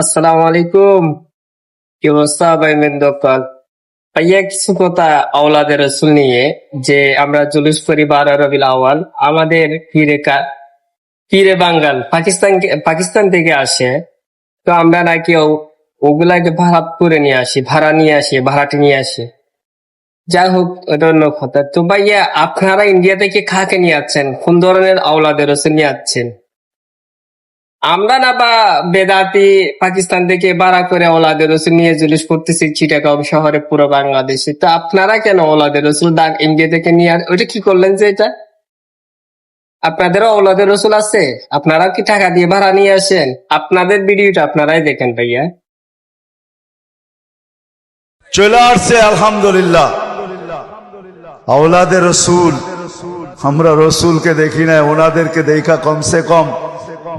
আসসালামু আলাইকুম। কি অবস্থা ভাই মেন্দকাল ভাইয়া, কিছু কথা আওলাদের রসুল নিয়ে, যে আমরা জুলুস করি বারো রবিল আওয়াল আমাদের পীরে কা- বাঙ্গাল, পাকিস্তান পাকিস্তান থেকে আসে। তো আমরা নাকি ওগুলাকে ভাড়া করে নিয়ে আসি, ভাড়া নিয়ে আসি, ভাড়াটি নিয়ে আসি। যাই হোক, এটা অন্য কথা। তো ভাইয়া, আপনারা ইন্ডিয়া থেকে কাকে নিয়ে যাচ্ছেন কোন ধরনের আওলাদের রসুল নিয়ে যাচ্ছেন আমরা না বা বেদাতি পাকিস্তান থেকে ভাড়া করে ওলাদের রসুল নিয়ে জুলুস করতেছি চিটাগাং শহরে পুরো বাংলাদেশে। তো আপনারা কেন ওলাদের রসুল দাগ ইন্ডিয়া থেকে নিয়ে ওইটা কি করলেন যে এটা? আপনাদেরও ওলাদের রসুল আছে? আপনারা কি টাকা দিয়ে ভাড়া নিয়ে আসেন? আপনাদের ভিডিওটা আপনারাই দেখেন ভাইয়া। চলে আসছে, আলহামদুলিল্লাহ। আওলাদের রসুল, আমরা রসুলকে দেখি না ওনাদেরকে দেখা কমসে কম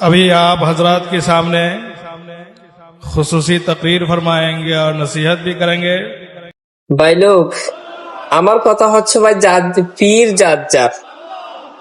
अभी आप हजरात के सामने खसूसी तकरीर फरमाएंगे और नसीहत भी करेंगे ভাই লোক আমার কথা হচ্ছে ভাই জাত পীর জাত জাত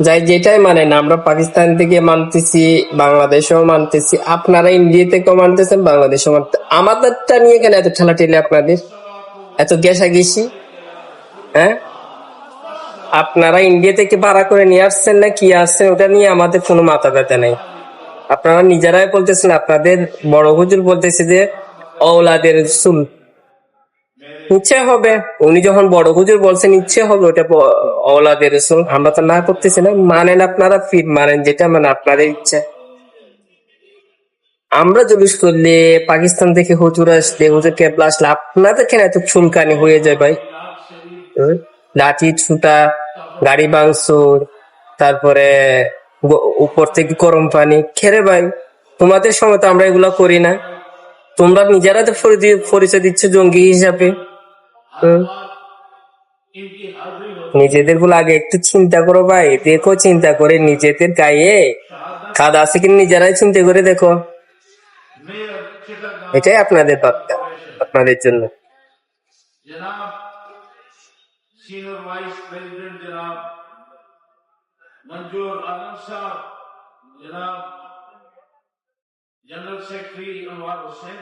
যাই যেটাই মানেন আমরা পাকিস্তান থেকে মানতেছি বাংলাদেশেও মানতেছি আপনারা ইন্ডিয়া থেকেও মানতেছেন বাংলাদেশেও মানতে আমাদেরটা নিয়ে কেন এত ঠেলা ঠেলে আপনাদের এত গেসা গেসি হ্যাঁ আপনারা ইন্ডিয়া থেকে ভাড়া করে নিয়ে আসছেন না কি আসছেন ওটা নিয়ে আমাদের কোনো মাথা ব্যথা নেই আপনারা নিজেরাই বলতেছেন, আপনাদের বড় হুজুর বলতেছে যে ওলাদের সুল ইচ্ছে হবে, উনি যখন বড় হুজুর বলছেন, ইচ্ছে হবে ওটা ওলাদের রসুল আমরা তো না করতেছি না, মানেন আপনারা ফির মানেন যেটা মানে আপনাদের ইচ্ছা। আমরা জুলুস করলে পাকিস্তান থেকে হুজুর আসলে, হুজুর কেবলা আসলে, আপনাদের কেন এত চুলকানি হয়ে যায় ভাই? লাঠি, ছুটা, গাড়ি ভাঙচুর, তারপরে উপর থেকে গরম পানি। খেরে ভাই, তোমাদের সময় তো আমরা এগুলা করি না। তোমরা নিজেরা তো পরিচয় দিচ্ছ জঙ্গি হিসাবে। নিজেদেরগুলো আগে একটু চিন্তা করো ভাই। দেখো, চিন্তা করে নিজেদের গায়ে কাদ আছে কিনা নিজেরাই চিন্তা করে দেখো। এটাই আপনাদের বার্তা আপনাদের জন্য। জনাব সিনিয়র ভাইস প্রেসিডেন্ট জনাব منظور عالم صاحب جناب جنرل سیکرٹری انوار حسین۔